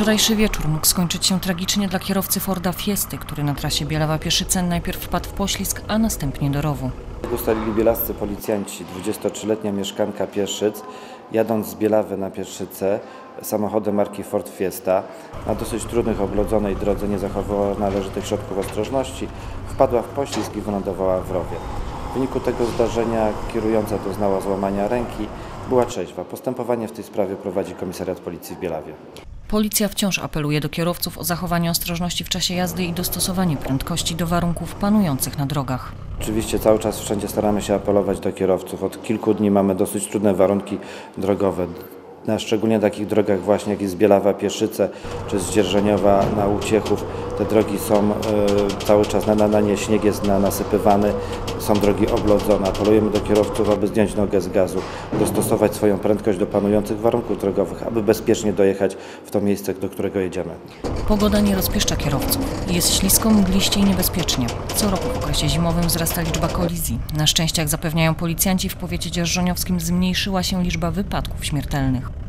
Wczorajszy wieczór mógł skończyć się tragicznie dla kierowcy Forda Fiesty, który na trasie Bielawa-Pieszycen najpierw wpadł w poślizg, a następnie do rowu. Ustalili bielascy policjanci, 23-letnia mieszkanka Pieszyc, jadąc z Bielawy na Pieszyce samochodem marki Ford Fiesta, na dosyć trudnych, oblodzonej drodze nie zachowała należytych środków ostrożności, wpadła w poślizg i wylądowała w rowie. W wyniku tego zdarzenia kierująca doznała złamania ręki, była trzeźwa. Postępowanie w tej sprawie prowadzi Komisariat Policji w Bielawie. Policja wciąż apeluje do kierowców o zachowanie ostrożności w czasie jazdy i dostosowanie prędkości do warunków panujących na drogach. Oczywiście cały czas wszędzie staramy się apelować do kierowców. Od kilku dni mamy dosyć trudne warunki drogowe. Na szczególnie takich drogach właśnie jak jest Bielawa, Pieszyce czy Zdzierżeniowa na Uciechów. Te drogi są e, cały czas na, na, na nie, śnieg jest na, nasypywany, są drogi oblodzone. Apelujemy do kierowców, aby zdjąć nogę z gazu, dostosować swoją prędkość do panujących warunków drogowych, aby bezpiecznie dojechać w to miejsce, do którego jedziemy. Pogoda nie rozpieszcza kierowców. Jest ślisko, mgliście i niebezpiecznie. Co roku w okresie zimowym wzrasta liczba kolizji. Na szczęście, jak zapewniają policjanci, w powiecie dzierżoniowskim zmniejszyła się liczba wypadków śmiertelnych.